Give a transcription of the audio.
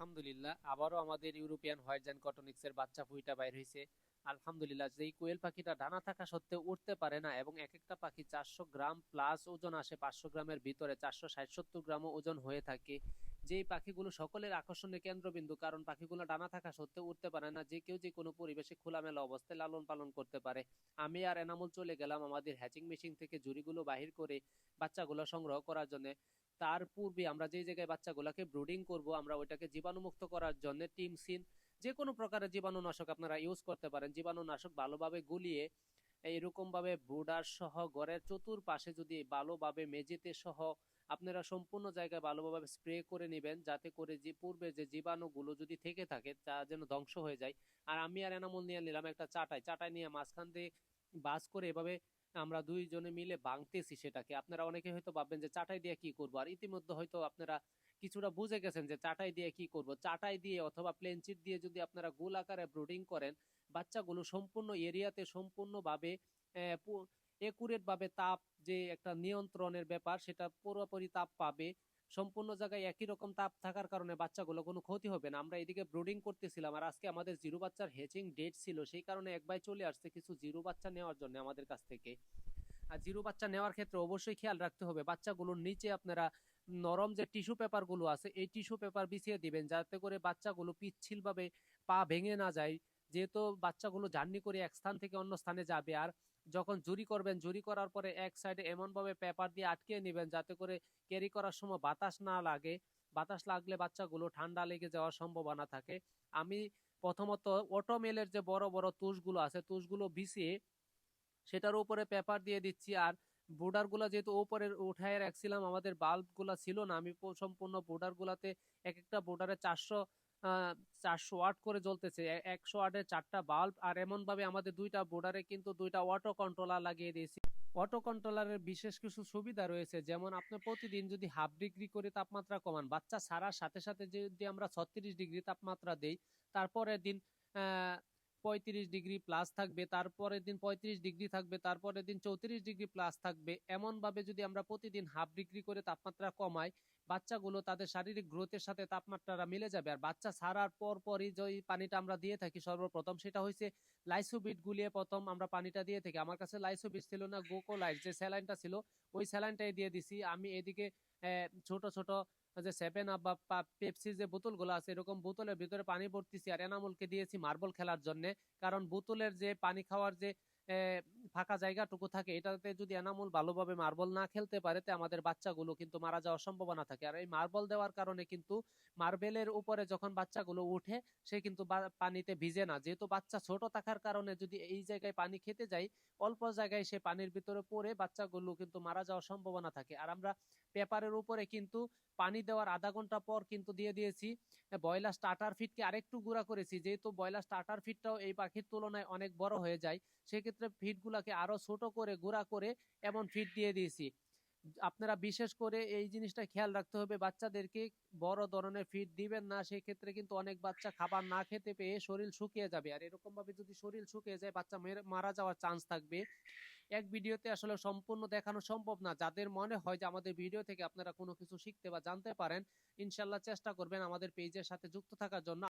আলহামদুলিল্লাহ, আবারও আমাদের ইউরোপিয়ান হোয়াইট কটনিক্সের বাচ্চা ফুইটা বাইর হয়েছে আলহামদুলিল্লাহ, যেই কোয়েল পাখিটা ডানা থাকা সত্ত্বেও উঠতে পারে না এবং এক একটা পাখি চারশো গ্রাম প্লাস ওজন আসে পাঁচশো গ্রামের ভিতরে, চারশো ষাট সত্তর গ্রামও ওজন হয়ে থাকে। যেই পাখিগুলো সকলের আকর্ষণের কেন্দ্রবিন্দু, কারণ পাখিগুলো ডানা থাকা সত্ত্বেও উঠতে পারে না, যে কেউ যে কোনো পরিবেশে খোলামেলা অবস্থায় লালন পালন করতে পারে। আমি আর এনামুল চলে গেলাম আমাদের হ্যাচিং মেশিন থেকে জুড়িগুলো বাহির করে বাচ্চাগুলো সংগ্রহ করার জন্য। তার পূর্বে আমরা যে জায়গায় বাচ্চাগুলোকে ব্রুডিং করব, আমরা ওইটাকে জীবাণুমুক্ত করার জন্য টিমসিন যে কোনো প্রকারের জীবাণুনাশক আপনারা ইউজ করতে পারেন। জীবাণুনাশক ভালোভাবে গুলিয়ে এইরকম ভাবে ব্রুডার সহ ঘরের চতুর্পাশে যদি ভালোভাবে মেঝেতে সহ আপনারা সম্পূর্ণ জায়গায় ভালোভাবে স্প্রে করে নেবেন, যাতে করে যে পূর্বে যে জীবাণুগুলো যদি থেকে থাকে, তা যেন ধ্বংস হয়ে যায়। আর আমি আর এনামুল নিয়ে নিলাম একটা চাটাই। চাটাই নিয়ে মাঝখান দিয়ে বাস করে এভাবে আমরা দুইজনে মিলে ভাঙতেছি সেটাকে। আপনারা অনেকে হয়তো ভাববেন যে চাটাই দিয়ে কি করব? আর ইতিমধ্যে হয়তো আপনারা কিছুটা বুঝে গেছেন যে চাটাই দিয়ে কি করব। চাটাই দিয়ে অথবা প্লেনচিট দিয়ে যদি আপনারা গোল আকারে ব্রুডিং করেন, বাচ্চাগুলো সম্পূর্ণ এরিয়াতে সম্পূর্ণভাবে একুরেট ভাবে তাপ যে একটা নিয়ন্ত্রণের ব্যাপার, সেটা পুরোপুরি তাপ পাবে। সম্পূর্ণ জায়গায় একই রকম তাপ থাকার কারণে বাচ্চাগুলো কোনো ক্ষতি হবে না। আমরা এদিকে ব্রুডিং করতেছিলাম আর আজকে আমাদের জিরো বাচ্চার হেচিং ডেট ছিল, সেই কারণে এক ভাই চলে আসছে কিছু জিরো বাচ্চা নেওয়ার জন্য আমাদের কাছ থেকে। আর জিরো বাচ্চা নেওয়ার ক্ষেত্রে অবশ্যই খেয়াল রাখতে হবে, বাচ্চাগুলোর নিচে আপনারা নরম যে টিস্যু পেপারগুলো আছে, এই টিস্যু পেপার বিছিয়ে দিবেন যাতে করে বাচ্চাগুলো পিচ্ছিল ভাবে পা ভেঙে না যায়, যেহেতু বাচ্চাগুলো জার্নি করে এক স্থান থেকে অন্য স্থানে যাবে। আর যখন জুরি করবেন, জুরি করার পরে এক সাইডে এমন ভাবে পেপার দিয়ে আটকে নেবেন যাতে করে ক্যারি করার সময় বাতাস না লাগে। বাতাস লাগলে বাচ্চাগুলো ঠান্ডা লেগে যাওয়ার সম্ভাবনা থাকে। আমি প্রথমত অটোমেলের যে বড় বড় তুষগুলো আছে, তুষগুলো বিছিয়ে সেটার উপরে পেপার দিয়ে দিচ্ছি। আর বোর্ডারগুলা যেহেতু উপরে উঠায় রাখছিলাম, আমাদের বাল্বগুলা ছিল না, আমি সম্পূর্ণ বোর্ডার গুলাতে এক একটা বোর্ডারে চারশো চারশো ওয়াট করে জ্বলতেছে। একশো ওয়াটের চারটা বাল্ব আর এমন ভাবে আমাদের দুইটা বোর্ডারে কিন্তু দুইটা অটো কন্ট্রোলার লাগিয়ে দিয়েছি। অটো কন্ট্রোলারের বিশেষ কিছু সুবিধা রয়েছে, যেমন আপনি প্রতিদিন যদি হাফ ডিগ্রি করে তাপমাত্রা কমান, বাচ্চা ছাড়ার সাথে সাথে যদি আমরা ছত্রিশ ডিগ্রি তাপমাত্রা দেই, তারপরের দিন পঁয়ত্রিশ ডিগ্রি প্লাস থাকবে, তারপরের দিন পঁয়ত্রিশ ডিগ্রি থাকবে, তারপরের দিন চৌত্রিশ ডিগ্রি প্লাস থাকবে। এমন ভাবে যদি আমরা প্রতিদিন হাফ ডিগ্রি করে তাপমাত্রা কমাই, বাচ্চাগুলো তাদের শারীরিক গ্রোথের সাথে তাপমাত্রাটা মিলে যাবে। আর বাচ্চা ছাড়ার পর পরই যে পানিটা আমরা দিয়ে থাকি সর্বপ্রথম, সেটা হয়েছে লাইসোবিট গুলিয়ে প্রথম আমরা পানিটা দিয়ে থাকি। আমার কাছে লাইসোবিট ছিল না গোকোলাইট যে স্যালাইনটা ছিল, ওই স্যালাইনটাই দিয়ে দিছি। আমি এদিকে ছোট ছোট, যে সেভেন আপ বা পেপসির যে বোতলগুলো আছে, এরকম বোতলের ভিতরে পানি ভর্তিছি আর এনামুলকে দিয়েছি মার্বল খেলার জন্য। কারণ বোতলের যে পানি খাওয়ার যে ফাঁকা জায়গাটুকু থাকে, এটাতে যদি এনামুল ভালোভাবে মার্বল না খেলতে পারে, তে আমাদের বাচ্চাগুলো কিন্তু মারা যাওয়ার সম্ভাবনা থাকে। আর এই মার্বল দেওয়ার কারণে কিন্তু মার্বেলের উপরে যখন বাচ্চাগুলো উঠে, সে কিন্তু পানিতে ভিজে না। যেহেতু বাচ্চা ছোট থাকার কারণে যদি এই জায়গায় পানি খেতে যায় অল্প জায়গায় সে পানির ভিতরে পড়ে বাচ্চাগুলো কিন্তু মারা যাওয়ার সম্ভাবনা থাকে। আর আমরা পেপারের উপরে কিন্তু পানি দেওয়ার আধা ঘণ্টা পর কিন্তু দিয়ে দিয়েছি। ব্রয়লার স্টার্টার ফিটকে আরেকটু গুঁড়া করেছি, যেহেতু ব্রয়লার স্টার্টার ফিটটাও এই পাখির তুলনায় অনেক বড় হয়ে যায়, সেক্ষেত্রে ফিটগুলোকে আরও ছোট করে, গুঁড়া করে এমন ফিট দিয়ে দিয়েছি। আপনারা বিশেষ করে এই জিনিসটা খেয়াল রাখতে হবে, বাচ্চাদেরকে বড় ধরনের ফিড দিবেন না সেই ক্ষেত্রে কিন্তু অনেক বাচ্চা খাবার না খেতে পেয়ে শরীর শুকিয়ে যাবে। আর এরকম ভাবে যদি শরীর শুকিয়ে যায়, বাচ্চা মারা যাওয়ার চান্স থাকবে। এক ভিডিওতে আসলে সম্পূর্ণ দেখানো সম্ভব না। যাদের মনে হয় যে আমাদের ভিডিও থেকে আপনারা কোনো কিছু শিখতে বা জানতে পারেন, ইনশাল্লাহ চেষ্টা করবেন আমাদের পেজের সাথে যুক্ত থাকার জন্য।